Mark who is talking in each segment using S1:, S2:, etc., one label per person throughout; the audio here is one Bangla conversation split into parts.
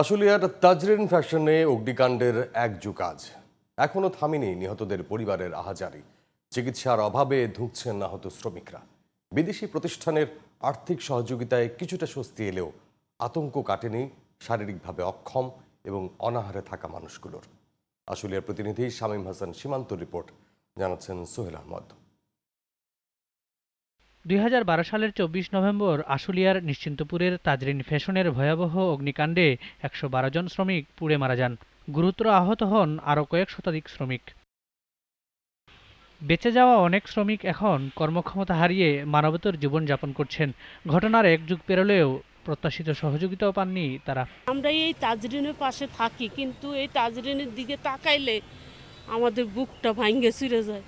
S1: আশুলিয়ার তাজরিন ফ্যাশনে অগ্নিকাণ্ডের এক যুগ আজ। এখনও থামেনি নিহতদের পরিবারের আহাজারি। চিকিৎসার অভাবে ধুঁকছেন আহত শ্রমিকরা। বিদেশি প্রতিষ্ঠানের আর্থিক সহযোগিতায় কিছুটা স্বস্তি এলেও আতঙ্ক কাটেনি শারীরিকভাবে অক্ষম এবং অনাহারে থাকা মানুষগুলোর। আশুলিয়ার প্রতিনিধি শামীম হাসান সীমান্ত রিপোর্ট, জানাচ্ছেন সোহেল আহমদ।
S2: দুই হাজার বারো সালের চব্বিশ নভেম্বর আশুলিয়ার নিশ্চিন্তপুরের তাজরিন ফ্যাশনের ভয়াবহ অগ্নিকাণ্ডে একশো বারো জন শ্রমিক পুড়ে মারা যান। গুরুতর আহত হন আরও কয়েক শতাধিক শ্রমিক। বেঁচে যাওয়া অনেক শ্রমিক এখন কর্মক্ষমতা হারিয়ে মানবতর জীবনযাপন করছেন। ঘটনার এক যুগ পেরোলেও প্রত্যাশিত সহযোগিতাও পাননি তারা।
S3: আমরা এই তাজরিনের পাশে থাকি, কিন্তু এই তাজরিনের দিকে তাকাইলে আমাদের বুকটা ভাঙ্গে ছিঁড়ে যায়।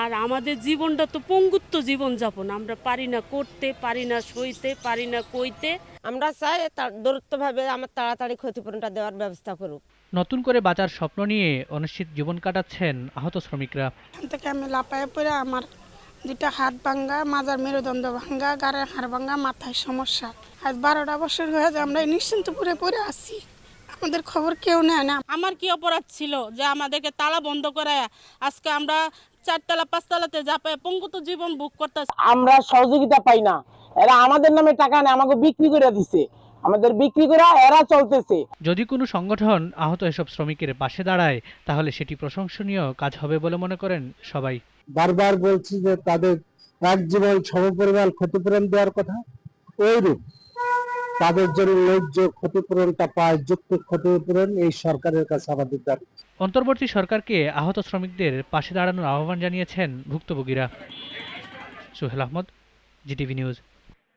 S3: আর আমাদের জীবনটা তো পঙ্গুত্ব জীবনযাপন। আমরা পারি না করতে পারি না সইতে পারি না কইতে।
S4: আমরা চাই তার দূরত্বভাবে আমার তাড়াতাড়ি ক্ষতিপূরণটা দেওয়ার ব্যবস্থা করুক।
S2: নতুন করে বাঁচার স্বপ্ন নিয়ে অনিশ্চিত জীবন কাটাচ্ছেন আহত শ্রমিকরা।
S5: এখান থেকে আমি লাপায় পড়ে আমার দুটা হাত ভাঙ্গা মাজার মেরুদণ্ড ভাঙ্গা গাড়ের হাড় ভাঙ্গা মাথায় সমস্যা। আজ বারোটা বছর হয়ে যায় আমরা নিশ্চিন্তপুরে পড়ে আছি। আমাদের খবর কেউ নেয় না।
S3: আমার কি অপরাধ ছিল যে আমাদেরকে তালা বন্ধ করায় আজকে আমরা চারতলা পাঁচতলাতে যাপায় পঙ্গুত জীবন বুক করতে
S6: আমরা সহযোগিতা পাই না। এরা আমাদের নামে টাকা নেই আমাকে বিক্রি করে দিছে। আমাদের বিক্রি করে এরা চলতেছে।
S2: যদি কোনো সংগঠন আহত এসব শ্রমিকের পাশে দাঁড়ায় তাহলে সেটি প্রশংসনীয় কাজ হবে বলে মনে করেন সবাই।
S7: বারবার বলছি যে তাদের এক জীবন সমপরিমাণ ক্ষতিপূরণ দেওয়ার কথা। ওইরূপ তাদের জন্য ন্যায্য ক্ষতিপূরণটা পায় যুক্ত ক্ষতিপূরণ এই সরকারের কাছে আমাদের দাবি
S2: অন্তর্বর্তী সরকারকে আহত শ্রমিকদের পাশে দাঁড়ানোর আহ্বান জানিয়েছেন ভুক্তভোগীরা। Sohel Ahmed, GTV news.